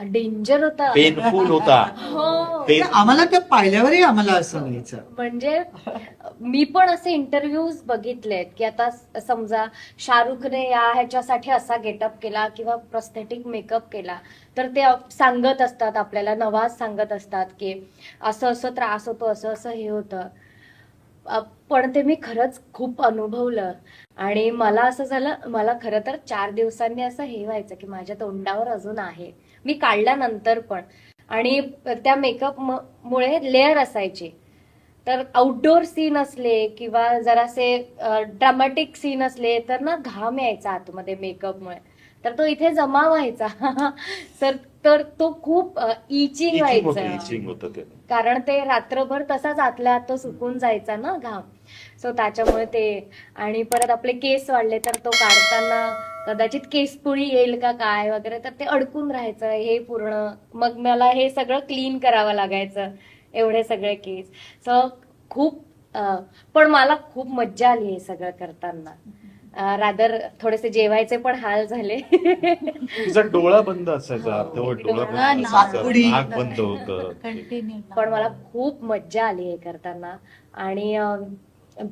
Danger होता. Painful होता. हो. ते आम्हाला ते पाहिल्यावरही आम्हाला असं व्हायचं. म्हणजे मी पण असे इंटरव्ह्यूज बघितलेत की आता स- समजा शाहरुखने या ह्याच्यासाठी असा गेटअप केला किंवा प्रस्थेटिक मेकअप केला तर ते आप- सांगत असतात आपल्याला नवाज सांगत असतात की असं असं त्रास होतो असं असं हे होतं. अ, पण ते मी खरंच खूप अनुभवलं. आणि मला असं झालं मला खरं तर चार दिवसांनी असं हे व्हायचं की माझ्या तोंडावर अजून आहे. मी काढल्यानंतर पण. आणि त्या मेकअप मुळे लेअर असायचे. तर आउटडोअर सीन असले किंवा जरासे ड्रामॅटिक सीन असले तर ना घाम यायचा आतमध्ये मेकअपमुळे तर तो इथे जमा व्हायचा. तर तर तो खूप इचिंग व्हायचा. कारण ते रात्रभर तसाच आतल्या आत तो सुकून जायचा ना घाम. सो त्याच्यामुळे ते आणि परत आपले केस वाढले तर तो काढताना कदाचित केसपुळी येईल का काय वगैरे तर ते अडकून राहायचं हे पूर्ण. मग मला हे सगळं क्लीन करावं लागायचं एवढे सगळे केस. सो खूप पण मला खूप मज्जा आली हे सगळं करताना. रादर थोडेसे जेवायचे पण हाल झाले. डोळा बंद असायचा तेव्हा डोळा डोळा, बंद नाक असायचा. उडी. नाक बंद होतं. कंटिन्यू पण मला खूप मज्जा आली हे करताना. आणि अं,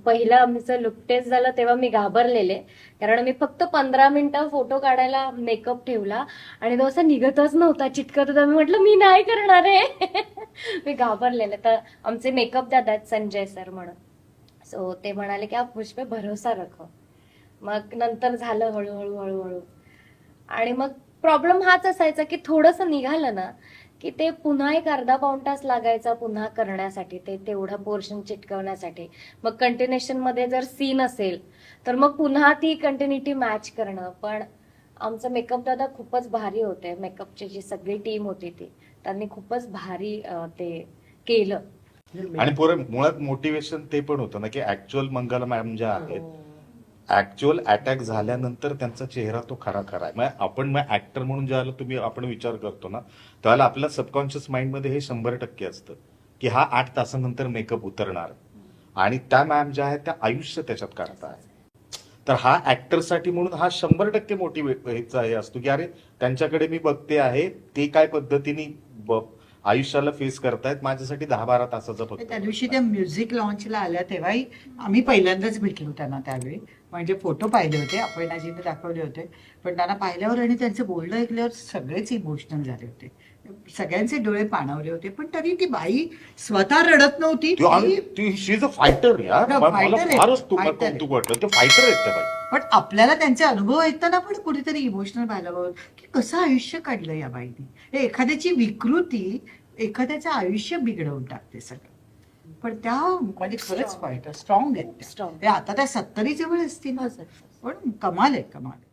पहिलं आमचं लुक टेस्ट झालं तेव्हा मी घाबरलेले. कारण मी फक्त पंधरा मिनिटं फोटो काढायला मेकअप ठेवला. आणि तो असं निघतच नव्हता चिटकत होता. मी म्हटलं मी नाही करणार आहे मी घाबरलेले. तर आमचे मेकअप दादा आहेत संजय सर म्हणून. सो ते म्हणाले की आप मुझ पे भरोसा रखो. मग नंतर झालं हळूहळू हळूहळू. आणि मग प्रॉब्लेम हाच असायचा की थोडंसं निघालं ना की ते पुन्हा एक अर्धा पाऊण तास लागायचा पुन्हा करण्यासाठी ते तेवढं पोर्शन चिटकवण्यासाठी. मग कंटिन्युएशनमध्ये जर सीन असेल तर मग पुन्हा ती कंटिन्युटी मॅच करणं. पण आमचं मेकअप दादा खूपच भारी होते. मेकअपची जी सगळी टीम होती ती त्यांनी खूपच भारी ते केलं. आणि पोरं मुळात मोटिवेशन ते पण होतं ना की ऍक्च्युअल मंगला मॅम ज्या आहेत ऍक्च्युअल अटॅक झाल्यानंतर त्यांचा चेहरा तो खरा खरा आहे. म्हणजे आपण मग ऍक्टर म्हणून ज्याला तुम्ही आपण विचार करतो ना त्यावेळेला आपल्या सबकॉन्शियस माइंडमध्ये हे शंभर टक्के असतं की हा आठ तासानंतर मेकअप उतरणार. आणि त्या मॅम ज्या आहेत त्या आयुष्य त्याच्यात काढताय तर हा ऍक्टरसाठी म्हणून हा शंभर टक्के मोटिवेटचा हे असतो की अरे त्यांच्याकडे मी बघते आहे ते काय पद्धतीने आयुष्याला फेस करतायत माझ्यासाठी दहा बारा तासाचा फक्त. त्या दिवशी त्या म्युझिक लॉन्चला आल्या तेव्हाही आम्ही पहिल्यांदाच भेटलो त्यांना त्यावेळी. म्हणजे फोटो पाहिले होते अपर्णाजीने दाखवले होते. पण त्यांना पाहिल्यावर आणि त्यांचं बोलणं ऐकल्यावर सगळेच इमोशनल झाले होते. सगळ्यांचे डोळे पाणावले होते पण तरी ती बाई स्वतः रडत नव्हती. ती आणि ती- ती शी इज अ फायटर यार. मला fighter आहे, फारच तू fighter आहे. कौतुक वाटलं. ते फायटर आहेत त्या बाई. पण आपल्याला त्यांचे अनुभव ऐकताना पण कुठेतरी इमोशनल व्हायला हवं की कसं आयुष्य काढलं या बाईने? हे एखाद्याची विकृती एखाद्याचं आयुष्य बिघडवून टाकते सगळं. पण त्या म्हणजे खरंच फायटर स्ट्रॉंग आहेत त्या. Strong. ते आता त्या सत्तरी जवळ असतील पण कमाल आहे कमाल आहे.